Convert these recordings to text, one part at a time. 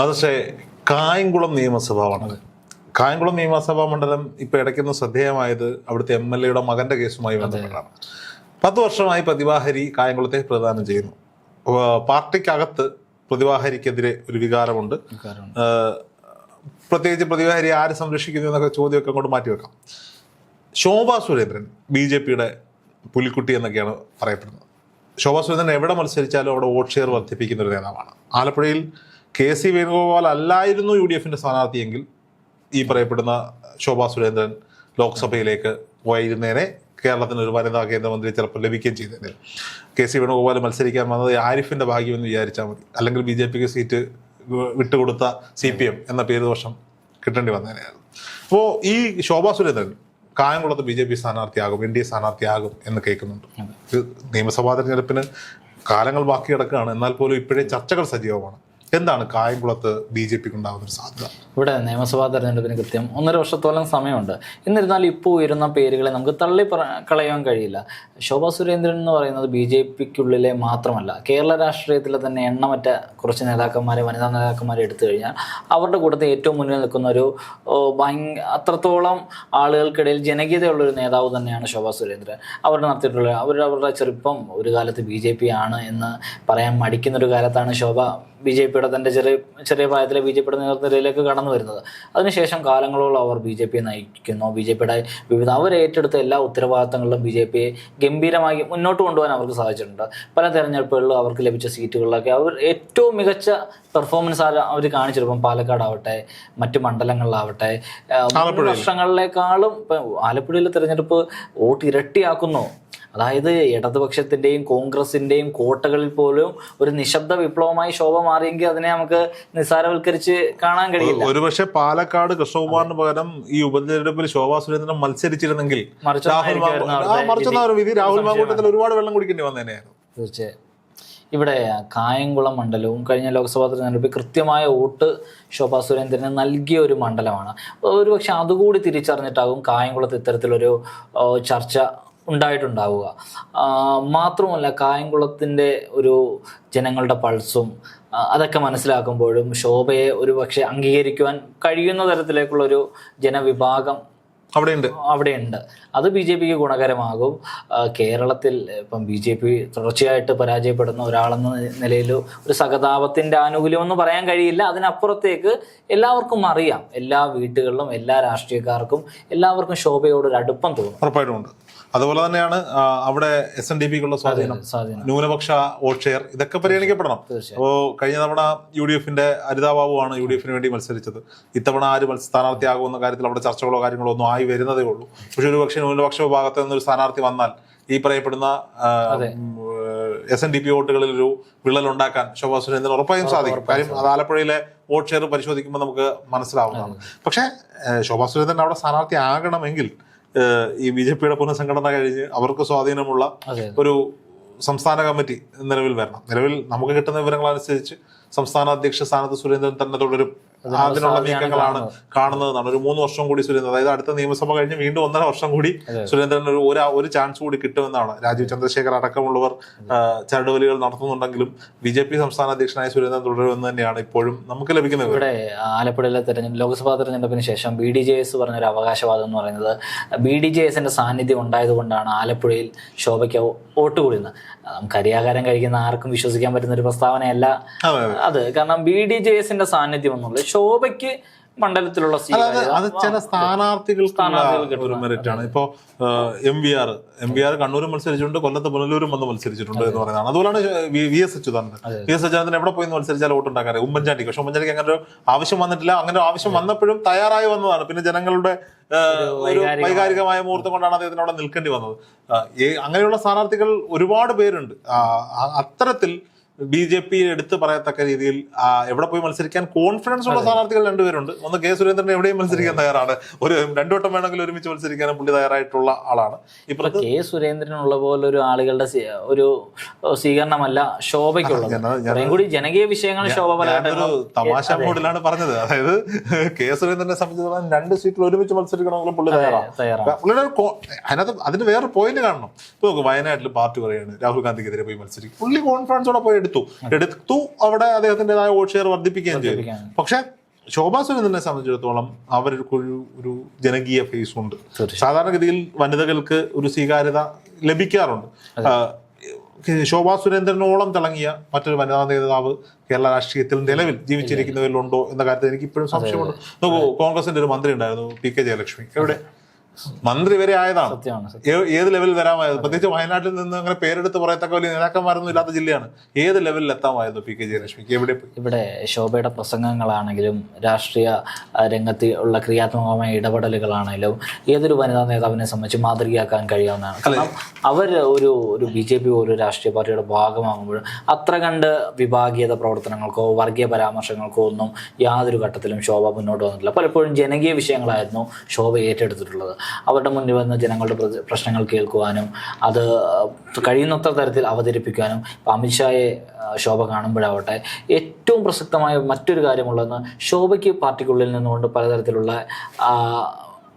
അത് കായംകുളം നിയമസഭാ മണ്ഡലം കായംകുളം നിയമസഭാ മണ്ഡലം ഇപ്പൊ ഇടയ്ക്കൊന്ന് ശ്രദ്ധേയമായത് അവിടുത്തെ എം എൽ എയുടെ മകന്റെ കേസുമായി ബന്ധപ്പെട്ടാണ്. പത്ത് വർഷമായി പ്രതിവാഹരി കായംകുളത്തെ പ്രദാനം ചെയ്യുന്നു. പാർട്ടിക്കകത്ത് പ്രതിവാഹരിക്കെതിരെ ഒരു വികാരമുണ്ട്. പ്രത്യേകിച്ച് പ്രതിവാഹരി ആര് സംരക്ഷിക്കുന്നു എന്നൊക്കെ ചോദ്യമൊക്കെ അങ്ങോട്ട് മാറ്റിവെക്കാം. ശോഭാ സുരേന്ദ്രൻ ബി ജെ പിയുടെ പുലിക്കുട്ടി എന്നൊക്കെയാണ് പറയപ്പെടുന്നത്. ശോഭാ സുരേന്ദ്രൻ എവിടെ മത്സരിച്ചാലും അവിടെ വോട്ട് ഷെയർ വർദ്ധിപ്പിക്കുന്ന ഒരു നേതാവാണ്. ആലപ്പുഴയിൽ കെ സി വേണുഗോപാൽ അല്ലായിരുന്നു യു ഡി എഫിന്റെ സ്ഥാനാർത്ഥിയെങ്കിൽ ഈ പറയപ്പെടുന്ന ശോഭാ സുരേന്ദ്രൻ ലോക്സഭയിലേക്ക് പോയിരുന്നേനെ കേരളത്തിന് ഒരു വനിതാ കേന്ദ്രമന്ത്രി ചിലപ്പോൾ ലഭിക്കുകയും ചെയ്തേനെ. കെ സി വേണുഗോപാൽ മത്സരിക്കാൻ വന്നത് ആരിഫിന്റെ ഭാഗ്യമെന്ന് വിചാരിച്ചാൽ മതി. അല്ലെങ്കിൽ ബി ജെ പിക്ക് സീറ്റ് വിട്ടുകൊടുത്ത സി പി എം എന്ന പേര് ദോഷം കിട്ടേണ്ടി വന്നേനെയായിരുന്നു അപ്പോൾ ഈ ശോഭാ സുരേന്ദ്രൻ കായംകുളത്ത് ബി ജെ പി സ്ഥാനാർത്ഥിയാകും എൻ ഡി എ സ്ഥാനാർത്ഥിയാകും എന്ന് കേൾക്കുന്നുണ്ട്. നിയമസഭാ തെരഞ്ഞെടുപ്പിന് കാലങ്ങൾ ബാക്കി കിടക്കുകയാണ് എന്നാൽ പോലും ഇപ്പോഴേ ചർച്ചകൾ സജീവമാണ്. എന്താണ് കായംകുളത്ത് ബി ജെ പിക്ക് ഉണ്ടാകുന്ന ഒരു സാധ്യത? ഇവിടെ നിയമസഭാ തെരഞ്ഞെടുപ്പിന് കൃത്യം ഒന്നര വർഷത്തോളം സമയമുണ്ട്. എന്നിരുന്നാൽ ഇപ്പോൾ ഉയരുന്ന പേരുകളെ നമുക്ക് തള്ളി കളയാൻ കഴിയില്ല. ശോഭാ സുരേന്ദ്രൻ എന്ന് പറയുന്നത് ബി ജെ പിക്കുള്ളിലെ മാത്രമല്ല. കേരള രാഷ്ട്രീയത്തിലെ തന്നെ എണ്ണമറ്റ കുറച്ച് നേതാക്കന്മാരെ വനിതാ നേതാക്കന്മാരെ എടുത്തു കഴിഞ്ഞാൽ അവരുടെ കൂട്ടത്തിൽ ഏറ്റവും മുന്നിൽ നിൽക്കുന്ന ഒരു അത്രത്തോളം ആളുകൾക്കിടയിൽ ജനകീയതയുള്ള ഒരു നേതാവ് തന്നെയാണ് ശോഭാ സുരേന്ദ്രൻ. അവർ നടത്തിയിട്ടുള്ള അവർ അവരുടെ ചെറുപ്പം ഒരു കാലത്ത് ബി ജെ പി ആണ് എന്ന് പറയാൻ മടിക്കുന്നൊരു കാലത്താണ് ശോഭ ബി ജെ പിയുടെ തന്റെ ചെറിയ ചെറിയ പ്രായത്തിലെ ബി ജെ പിയുടെ നേതൃത്വത്തിലേക്ക് കടന്നു വരുന്നത്. അതിനുശേഷം കാലങ്ങളോളം അവർ ബി ജെ പിയെ നയിക്കുന്നു. ബി ജെ പിയുടെ വിവിധ അവർ ഏറ്റെടുത്ത എല്ലാ ഉത്തരവാദിത്തങ്ങളിലും ബി ജെ പിയെ ഗംഭീരമായി മുന്നോട്ട് കൊണ്ടുപോകാൻ അവർക്ക് സാധിച്ചിട്ടുണ്ട്. പല തെരഞ്ഞെടുപ്പുകളിലും അവർക്ക് ലഭിച്ച സീറ്റുകളിലൊക്കെ അവർ ഏറ്റവും മികച്ച പെർഫോമൻസ് അവർ കാണിച്ചിരുപ്പം പാലക്കാടാവട്ടെ മറ്റ് മണ്ഡലങ്ങളിലാവട്ടെ വർഷങ്ങളിലേക്കാളും ഇപ്പം ആലപ്പുഴയിലെ തെരഞ്ഞെടുപ്പ് വോട്ട് ഇരട്ടിയാക്കുന്നു. അതായത് ഇടതുപക്ഷത്തിന്റെയും കോൺഗ്രസിന്റെയും കോട്ടകളിൽ പോലും ഒരു നിശബ്ദ വിപ്ലവമായി ശോഭ മാറിയെങ്കിൽ അതിനെ നമുക്ക് നിസ്സാരവൽക്കരിച്ച് കാണാൻ കഴിയില്ല. ഒരുപക്ഷെ പാലക്കാട് കൃഷ്ണകുമാറിന് പകരം ഈ ഉപതെരഞ്ഞെടുപ്പിൽ ശോഭാ സുരേന്ദ്രൻ മത്സരിച്ചിരുന്നെങ്കിൽ രാഹുൽ വിധി മാങ്കൂട്ടത്തിൽ ഒരുപാട് വെള്ളം കുടിക്കേണ്ടി വന്നേനെയായിരുന്നു തീർച്ചയായും. ഇവിടെ കായംകുളം മണ്ഡലവും കഴിഞ്ഞ ലോക്സഭാ തെരഞ്ഞെടുപ്പിൽ കൃത്യമായ വോട്ട് ശോഭാ സുരേന്ദ്രന് നൽകിയ ഒരു മണ്ഡലമാണ്. ഒരുപക്ഷെ അതുകൂടി തിരിച്ചറിഞ്ഞിട്ടാകും കായംകുളത്ത് ഇത്തരത്തിലൊരു ചർച്ച ഉണ്ടായിട്ടുണ്ടാവുക. മാത്രമല്ല കായംകുളത്തിന്റെ ഒരു ജനങ്ങളുടെ പൾസും അതൊക്കെ മനസ്സിലാക്കുമ്പോഴും ശോഭയെ ഒരു പക്ഷേ അംഗീകരിക്കുവാൻ കഴിയുന്ന തരത്തിലേക്കുള്ള ഒരു ജനവിഭാഗം അവിടെയുണ്ട്. അവിടെയുണ്ട്. അത് ബി ജെ പിക്ക് ഗുണകരമാകും. കേരളത്തിൽ ഇപ്പം ബി ജെ പി തുടർച്ചയായിട്ട് പരാജയപ്പെടുന്ന ഒരാളെന്ന നിലയിൽ ഒരു സഹതാപത്തിന്റെ ആനുകൂല്യമെന്ന് പറയാൻ കഴിയില്ല. അതിനപ്പുറത്തേക്ക് എല്ലാവർക്കും അറിയാം. എല്ലാ വീട്ടുകളിലും എല്ലാ രാഷ്ട്രീയക്കാർക്കും എല്ലാവർക്കും ശോഭയോടൊരു അടുപ്പം തോന്നും. ഉറപ്പായിട്ടും ഉണ്ട് അതുപോലെ തന്നെയാണ് അവിടെ എസ് എൻ ഡി പിക്കുള്ള സ്വാധീനം. ന്യൂനപക്ഷ വോട്ട് ഷെയർ ഇതൊക്കെ പരിഗണിക്കപ്പെടണം. അപ്പോ അപ്പോൾ കഴിഞ്ഞ തവണ യു ഡി എഫിന്റെ അരിതാബാബുവാണ് യു ഡി എഫിന് വേണ്ടി മത്സരിച്ചത്. ഇത്തവണ ആര് സ്ഥാനാർത്ഥിയാകുമെന്ന കാര്യത്തിൽ അവിടെ ചർച്ചകളോ കാര്യങ്ങളോ ഒന്നും ആയി വരുന്നതേ ഉള്ളൂ. പക്ഷെ ഒരു പക്ഷേ ന്യൂനപക്ഷ വിഭാഗത്തിൽ നിന്നൊരു സ്ഥാനാർത്ഥി വന്നാൽ ഈ പറയപ്പെടുന്ന എസ് എൻ ഡി പി വോട്ടുകളിൽ ഒരു വിള്ളൽ ഉണ്ടാക്കാൻ ശോഭാ സുരേന്ദ്രൻ ഉറപ്പായും സാധിക്കും. കാര്യം അത് ആലപ്പുഴയിലെ വോട്ട് ഷെയർ പരിശോധിക്കുമ്പോൾ നമുക്ക് മനസ്സിലാവുന്നതാണ്. പക്ഷേ ശോഭാ സുരേന്ദ്രൻ അവിടെ സ്ഥാനാർത്ഥി ആകണമെങ്കിൽ ഈ ബി ജെ പിയുടെ പുനഃസംഘടന കഴിഞ്ഞ് അവർക്ക് സ്വാധീനമുള്ള ഒരു സംസ്ഥാന കമ്മിറ്റി നിലവിൽ വരണം. നിലവിൽ നമുക്ക് കിട്ടുന്ന വിവരങ്ങൾ അനുസരിച്ച് സംസ്ഥാന അധ്യക്ഷ സ്ഥാനത്ത് സുരേന്ദ്രൻ തന്നെ തുടരും. അതിനുള്ള നീക്കങ്ങളാണ് കാണുന്നതെന്നാണ്. ഒരു മൂന്ന് വർഷം കൂടി സുരേന്ദ്രൻ അതായത് അടുത്ത നിയമസഭ കഴിഞ്ഞ് വീണ്ടും ഒന്നര വർഷം കൂടി സുരേന്ദ്രൻ ഒരു ഒരു ചാൻസ് കൂടി കിട്ടുമെന്നാണ്. രാജീവ് ചന്ദ്രശേഖർ അടക്കമുള്ളവർ ചരടുവലികൾ നടത്തുന്നുണ്ടെങ്കിലും ബി ജെ പി സംസ്ഥാന അധ്യക്ഷനായ സുരേന്ദ്രൻ തുടരുമെന്ന് തന്നെയാണ് ഇപ്പോഴും നമുക്ക് ലഭിക്കുന്നത് ഇവിടെ ആലപ്പുഴയിലെ തെരഞ്ഞെടുപ്പ് ലോക്സഭാ തെരഞ്ഞെടുപ്പിന് ശേഷം ബി ഡി ജെ എസ് പറഞ്ഞൊരു അവകാശവാദം എന്ന് പറയുന്നത് ബി ഡി ജെ എസിന്റെ സാന്നിധ്യം ഉണ്ടായതുകൊണ്ടാണ് ആലപ്പുഴയിൽ ശോഭയ്ക്ക് വോട്ട് കൂടുന്നത് നമുക്ക് അരിയാഹാരം കഴിക്കുന്ന ആർക്കും വിശ്വസിക്കാൻ പറ്റുന്ന ഒരു പ്രസ്താവനയല്ല. അത് കാരണം ബി ഡി ജെ എസിന്റെ സാന്നിധ്യം എന്നുള്ളത് ശോഭയ്ക്ക് മണ്ഡലത്തിലുള്ള അത് സ്വീകാര്യത അത് ചില സ്ഥാനാർത്ഥികൾ ഒരു മെറിറ്റ് ആണ്. ഇപ്പോ M V R M V R കണ്ണൂരും മത്സരിച്ചിട്ടുണ്ട് കൊല്ലത്ത് പുനലൂരും വന്ന് മത്സരിച്ചിട്ടുണ്ട് എന്ന് പറയുന്നതാണ്. അതുപോലാണ് V- S Achuthanandan V S Achuthanandan എവിടെ പോയി മത്സരിച്ചാൽ വോട്ടുണ്ടാക്കാൻ ഉമ്മൻചാണ്ടിക്ക് ഉമ്മൻചാണ്ടി. പക്ഷെ ഉമ്മൻചാണ്ടിക്ക് അങ്ങനെ ഒരു ആവശ്യം വന്നിട്ടില്ല. അങ്ങനെ ഒരു ആവശ്യം വന്നപ്പോഴും തയ്യാറായി വന്നതാണ്. പിന്നെ ജനങ്ങളുടെ ഒരു വൈകാരികമായ മുഹൂർത്തം കൊണ്ടാണ് അദ്ദേഹത്തിന് അവിടെ നിൽക്കേണ്ടി വന്നത്. അങ്ങനെയുള്ള സ്ഥാനാർത്ഥികൾ ഒരുപാട് പേരുണ്ട്. അത്തരത്തിൽ ബി ജെ പി എടുത്ത് പറയത്തക്ക രീതിയിൽ എവിടെ പോയി മത്സരിക്കാൻ കോൺഫിഡൻസ് ഉള്ള സ്ഥാനാർത്ഥികൾ രണ്ടുപേരുണ്ട്. ഒന്ന് കെ സുരേന്ദ്രൻ എവിടെയും മത്സരിക്കാൻ തയ്യാറാണ്. ഒരു രണ്ടു വട്ടം വേണമെങ്കിൽ ഒരുമിച്ച് മത്സരിക്കാൻ പുള്ളി തയ്യാറായിട്ടുള്ള ആളാണ്. ഇപ്പൊ കെ സുരേന്ദ്രനുള്ള പോലെ ഒരു ആളുകളുടെ ഒരു സ്വീകരണമല്ല ശോഭയ്ക്കുള്ളത്. കൂടി ജനകീയ വിഷയങ്ങൾ ശോഭ തമാശ മോഡിലാണ് പറഞ്ഞത്. അതായത് കെ സുരേന്ദ്രനെ സംബന്ധിച്ചിടത്തോളം രണ്ട് സീറ്റിൽ ഒരുമിച്ച് മത്സരിക്കണമെങ്കിലും പുള്ളി തയ്യാറാണ്. പുള്ളിയുടെ അതിനകത്ത് അതിന് വേറെ പോയിന്റ് കാണണം. ഇപ്പൊ വയനാട്ടിൽ പാർട്ടി പറയാണ് രാഹുൽ ഗാന്ധിക്കെതിരെ പോയി മത്സരിക്കും. പുള്ളി കോൺഫിഡൻസോടെ പോയി എടുത്ത് എടുത്തു. എടുത്തു അവിടെ അദ്ദേഹത്തിന്റെതായ വോട്ട് ഷെയർ വർദ്ധിപ്പിക്കുകയും ചെയ്തു. പക്ഷെ ശോഭാ സുരേന്ദ്രനെ സംബന്ധിച്ചിടത്തോളം അവർക്കൊരു ഒരു ഒരു ജനകീയ ഫേസ് ഉണ്ട്. സാധാരണഗതിയിൽ വനിതകൾക്ക് ഒരു സ്വീകാര്യത ലഭിക്കാറുണ്ട്. ശോഭാ സുരേന്ദ്രനോളം തിളങ്ങിയ മറ്റൊരു വനിതാ നേതാവ് കേരള രാഷ്ട്രീയത്തിൽ നിലവിൽ ജീവിച്ചിരിക്കുന്നവരിലുണ്ടോ എന്ന കാര്യത്തിൽ എനിക്ക് ഇപ്പോഴും സംശയമുണ്ട്. നോക്കൂ കോൺഗ്രസിന്റെ ഒരു മന്ത്രി ഉണ്ടായിരുന്നു പി കെ ജയലക്ഷ്മി. എവിടെ? മന്ത്രി വരെ ആയതാണ്. ഏത് ലെവലിൽ വരാമായിരുന്നു? പ്രത്യേകിച്ച് വയനാട്ടിൽ നിന്ന് അങ്ങനെ പേരെടുത്ത് പറയത്തക്ക വലിയ നേതാക്കന്മാരൊന്നും ഇല്ലാത്ത ജില്ലയാണ്. ഏത് ലെവലിൽ എത്താമായിരുന്നു പി കെ ജയലക്ഷ്മിക്ക്? എവിടെ ഇവിടെ ശോഭയുടെ പ്രസംഗങ്ങളാണെങ്കിലും രാഷ്ട്രീയ രംഗത്ത് ഉള്ള ക്രിയാത്മകമായ ഇടപെടലുകളാണെങ്കിലും ഏതൊരു വനിതാ നേതാവിനെ സംബന്ധിച്ച് മാതൃകയാക്കാൻ കഴിയാവുന്നതാണ്. കാരണം അവർ ഒരു ഒരു ബി ജെ പി ഒരു രാഷ്ട്രീയ പാർട്ടിയുടെ ഭാഗമാകുമ്പോൾ അത്ര കണ്ട് വിഭാഗീയത പ്രവർത്തനങ്ങൾക്കോ വർഗീയ പരാമർശങ്ങൾക്കോ ഒന്നും യാതൊരു ഘട്ടത്തിലും ശോഭ മുന്നോട്ട് വന്നിട്ടില്ല. പലപ്പോഴും ജനകീയ വിഷയങ്ങളായിരുന്നു ശോഭ ഏറ്റെടുത്തിട്ടുള്ളത്. അവരുടെ മുന്നിൽ വന്ന ജനങ്ങളുടെ പ്രശ്നങ്ങൾ കേൾക്കുവാനും അത് കഴിയുന്നത്ര തരത്തിൽ അവതരിപ്പിക്കാനും ഇപ്പം അമിത്ഷായെ ശോഭ കാണുമ്പോഴാവട്ടെ ഏറ്റവും പ്രസക്തമായ മറ്റൊരു കാര്യമുള്ളതെന്ന് ശോഭയ്ക്ക് പാർട്ടിക്കുള്ളിൽ നിന്നുകൊണ്ട് പലതരത്തിലുള്ള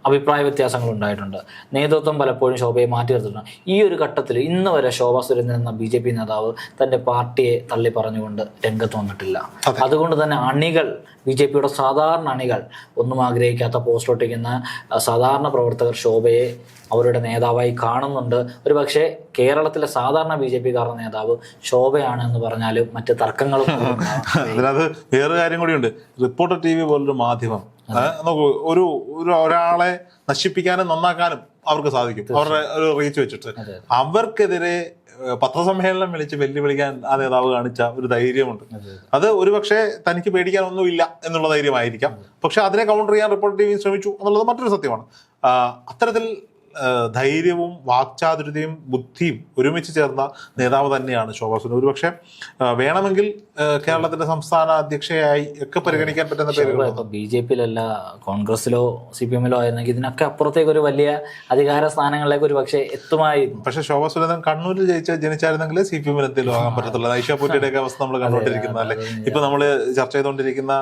അഭിപ്രായ വ്യത്യാസങ്ങൾ ഉണ്ടായിട്ടുണ്ട്. നേതൃത്വം പലപ്പോഴും ശോഭയെ മാറ്റി നിർത്തിയിട്ടുണ്ട് ഈ ഒരു ഘട്ടത്തിൽ ഇന്ന് വരെ ശോഭ സുരേന്ദ്രൻ എന്ന ബി ജെ പി നേതാവ് തന്റെ പാർട്ടിയെ തള്ളി പറഞ്ഞുകൊണ്ട് രംഗത്ത് വന്നിട്ടില്ല. അതുകൊണ്ട് തന്നെ അണികൾ ബി ജെ പിയുടെ സാധാരണ അണികൾ ഒന്നും ആഗ്രഹിക്കാത്ത പോസ്റ്റ് ഒട്ടിക്കുന്ന സാധാരണ പ്രവർത്തകർ ശോഭയെ അവരുടെ നേതാവായി കാണുന്നുണ്ട്. ഒരു പക്ഷേ കേരളത്തിലെ സാധാരണ ബി ജെ പിക്കാരുടെ നേതാവ് ശോഭയാണ് എന്ന് പറഞ്ഞാലും മറ്റ് തർക്കങ്ങളും. അതിനകത്ത് വേറെ കാര്യം കൂടിയുണ്ട്. റിപ്പോർട്ടർ ടി വി പോലൊരു മാധ്യമം നോക്കൂ ഒരു ഒരു ഒരാളെ നശിപ്പിക്കാനും നന്നാക്കാനും അവർക്ക് സാധിക്കും. അവരുടെ ഒരു റീച്ച് വെച്ചിട്ട്. അവർക്കെതിരെ പത്രസമ്മേളനം വിളിച്ച് വെല്ലുവിളിക്കാൻ ആ നേതാവ് കാണിച്ച ഒരു ധൈര്യമുണ്ട്. അത് ഒരുപക്ഷെ തനിക്ക് പേടിക്കാനൊന്നുമില്ല എന്നുള്ള ധൈര്യമായിരിക്കാം. പക്ഷെ അതിനെ കൗണ്ടർ ചെയ്യാൻ റിപ്പോർട്ട് ചെയ്യാൻ ശ്രമിച്ചു എന്നുള്ളത് മറ്റൊരു സത്യമാണ്. അത്തരത്തിൽ ധൈര്യവും വാക്ചാതുര്യതയും ബുദ്ധിയും ഒരുമിച്ച് ചേർന്ന നേതാവ് തന്നെയാണ് ശോഭാ സുരേന്ദ്രൻ ഒരുപക്ഷെ വേണമെങ്കിൽ കേരളത്തിന്റെ സംസ്ഥാന അധ്യക്ഷയായി ഒക്കെ പരിഗണിക്കാൻ പറ്റുന്ന പേരുകൾ ബി ജെ പിയിലല്ല കോൺഗ്രസിലോ സി പി എമ്മിലോ ആയിരുന്നെങ്കിൽ ഇതിനൊക്കെ അപ്പുറത്തേക്ക് ഒരു വലിയ അധികാര സ്ഥാനങ്ങളിലേക്ക് ഒരു പക്ഷേ എത്തുമായിരുന്നു. പക്ഷെ ശോഭാ സുരേന്ദ്രൻ കണ്ണൂരിൽ ജയിച്ച ജനിച്ചായിരുന്നെങ്കിൽ സി പി എമ്മിൽ എന്തെങ്കിലും ആകാൻ പറ്റത്തുള്ളൂ. ഐഷ പൂറ്റയുടെ ഒക്കെ അവസ്ഥ നമ്മൾ കണ്ടുകൊണ്ടിരിക്കുന്നത്. അല്ലേ? ഇപ്പൊ നമ്മൾ ചർച്ച ചെയ്തുകൊണ്ടിരിക്കുന്ന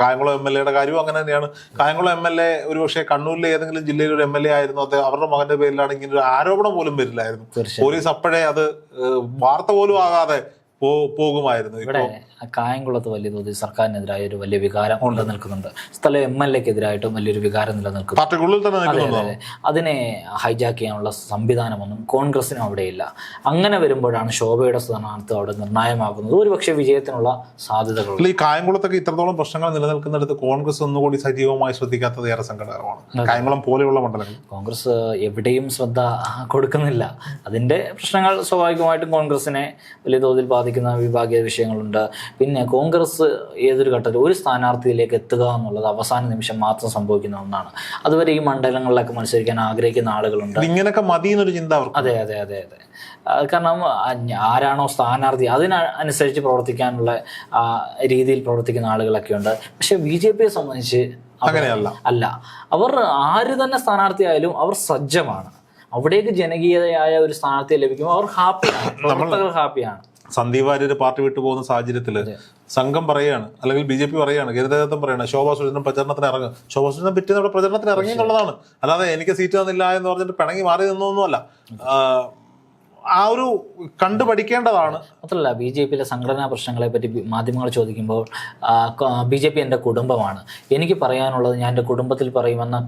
കായംകുളം എം എൽ എയുടെ കാര്യവും അങ്ങനെ തന്നെയാണ്. കായംകുളം എം എൽ എ ഒരുപക്ഷെ കണ്ണൂരിലെ ഏതെങ്കിലും ജില്ലയിലൊരു എം എൽ എ ആയിരുന്നു. അത് അവരുടെ മകന്റെ പേരിലാണ് ഇങ്ങനെ ഒരു ആരോപണം പോലും വരില്ലായിരുന്നു. പോലീസ് അപ്പോഴേ അത് വാർത്ത പോലും ആകാതെ പോകുമായിരുന്നു. ഇവിടെ കായംകുളത്ത് വലിയ തോതിൽ സർക്കാരിനെതിരായ ഒരു വലിയ വികാരം നിലനിൽക്കുന്നുണ്ട് സ്ഥല എം എൽ എക്കെതിരായിട്ടും വലിയൊരു വികാരം നിലനിൽക്കുന്നു. അതിനെ ഹൈജാക്ക് ചെയ്യാനുള്ള സംവിധാനമൊന്നും കോൺഗ്രസിനും അവിടെയില്ല. അങ്ങനെ വരുമ്പോഴാണ് ശോഭയുടെ സ്ഥാനാർത്ഥം അവിടെ നിർണായകമാകുന്നത്. ഒരുപക്ഷെ വിജയത്തിനുള്ള സാധ്യതകൾ ഈ കായംകുളത്തൊക്കെ ഇത്രത്തോളം പ്രശ്നങ്ങൾ നിലനിൽക്കുന്നിടത്ത് കോൺഗ്രസ് ഒന്നുകൂടി സജീവമായി ശ്രദ്ധിക്കാത്തത് ഏറെ സങ്കടകരമാണ്. കായംകുളം പോലെയുള്ള മണ്ഡലങ്ങൾ. കോൺഗ്രസ് എവിടെയും ശ്രദ്ധ കൊടുക്കുന്നില്ല. അതിന്റെ പ്രശ്നങ്ങൾ സ്വാഭാവികമായിട്ടും കോൺഗ്രസിനെ വലിയ തോതിൽ ബാധിക്കുന്ന വിഭാഗീയ വിഷയങ്ങളുണ്ട്. പിന്നെ കോൺഗ്രസ് ഏതൊരു ഘട്ടത്തിൽ ഒരു സ്ഥാനാർത്ഥിയിലേക്ക് എത്തുക എന്നുള്ളത് അവസാന നിമിഷം മാത്രം സംഭവിക്കുന്ന ഒന്നാണ്. അതുവരെ ഈ മണ്ഡലങ്ങളിലൊക്കെ മത്സരിക്കാൻ ആഗ്രഹിക്കുന്ന ആളുകളുണ്ട്. ഇങ്ങനെയൊക്കെ മതി എന്നൊരു ചിന്ത അതെ അതെ അതെ അതെ. കാരണം ആരാണോ സ്ഥാനാർത്ഥി അതിനനുസരിച്ച് പ്രവർത്തിക്കാനുള്ള രീതിയിൽ പ്രവർത്തിക്കുന്ന ആളുകളൊക്കെ ഉണ്ട് പക്ഷെ ബി ജെ പിയെ സംബന്ധിച്ച് അങ്ങനെയല്ല. അല്ല. അവർ ആര് തന്നെ സ്ഥാനാർത്ഥിയായാലും അവർ സജ്ജമാണ്. അവിടേക്ക് ജനകീയതയായ ഒരു സ്ഥാനാർത്ഥിയെ ലഭിക്കുമ്പോൾ അവർ ഹാപ്പിയാണ്. പ്രവർത്തകർ ഹാപ്പിയാണ്. സന്ദീപ് വാര്യർ പാർട്ടി വിട്ടു പോകുന്ന സാഹചര്യത്തിൽ സംഘം പറയാണ് അല്ലെങ്കിൽ ബി ജെ പി പറയാണ് ഗരുദേവത്വം പറയാണ് ശോഭാ സുരേന്ദ്രൻ പ്രചരണത്തിന് ഇറങ്ങും. ശോഭാ സുരേന്ദ്രൻ പിറ്റേ നമ്മുടെ പ്രചരണത്തിന് ഇറങ്ങിയെന്നുള്ളതാണ്. അല്ലാതെ എനിക്ക് സീറ്റ് തന്നില്ല എന്ന് പറഞ്ഞിട്ട് പിണങ്ങി മാറി നിന്നൊന്നുമല്ല. ആ, ഒരു കണ്ടു പഠിക്കേണ്ടതാണ് മാത്രമല്ല ബി ജെ പിയിലെ സംഘടനാ പ്രശ്നങ്ങളെ പറ്റി മാധ്യമങ്ങൾ ചോദിക്കുമ്പോൾ ബി ജെ പി എന്റെ കുടുംബമാണ്. എനിക്ക് പറയാനുള്ളത് ഞാൻ എന്റെ കുടുംബത്തിൽ പറയുമെന്ന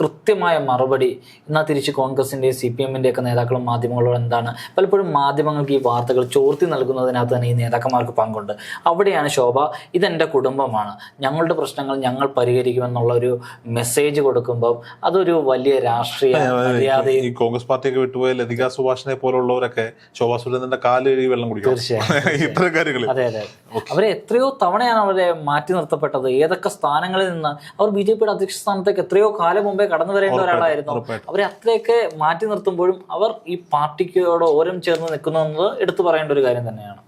കൃത്യമായ മറുപടി. എന്നാൽ തിരിച്ച് കോൺഗ്രസിന്റെയും സി പി എമ്മിന്റെ ഒക്കെ നേതാക്കളും മാധ്യമങ്ങളോട് എന്താണ്? പലപ്പോഴും മാധ്യമങ്ങൾക്ക് ഈ വാർത്തകൾ ചോർത്തി നൽകുന്നതിനകത്ത് തന്നെ ഈ നേതാക്കന്മാർക്ക് പങ്കുണ്ട്. അവിടെയാണ് ശോഭ. ഇതെന്റെ കുടുംബമാണ്. ഞങ്ങളുടെ പ്രശ്നങ്ങൾ ഞങ്ങൾ പരിഹരിക്കുമെന്നുള്ള ഒരു മെസ്സേജ് കൊടുക്കുമ്പോൾ അതൊരു വലിയ രാഷ്ട്രീയ മര്യാദയും ഈ കോൺഗ്രസ് പാർട്ടിയൊക്കെ വിട്ടുപോയ ലതിക സുഭാഷിനെ പോലുള്ളവരൊക്കെ ശോഭാ സുരേന്ദ്രന്റെ കാൽ കഴുകി വെള്ളം കുടിക്കും. ഇത്തരം കാര്യങ്ങൾ അതെ അതെ. അവരെ എത്രയോ തവണയാണ് അവരെ മാറ്റി നിർത്തപ്പെട്ടത്. ഏതൊക്കെ സ്ഥാനങ്ങളിൽ നിന്ന് അവർ ബി ജെ പിയുടെ അധ്യക്ഷ സ്ഥാനത്തേക്ക് എത്രയോ കാലം മുമ്പേ കടന്നു വരേണ്ട ഒരാളായിരുന്നു. അവരെ അത്രയൊക്കെ മാറ്റി നിർത്തുമ്പോഴും അവർ ഈ പാർട്ടിക്കോട് ഓരം ചേർന്ന് നിൽക്കുന്നത് എടുത്തു പറയേണ്ട ഒരു കാര്യം തന്നെയാണ്.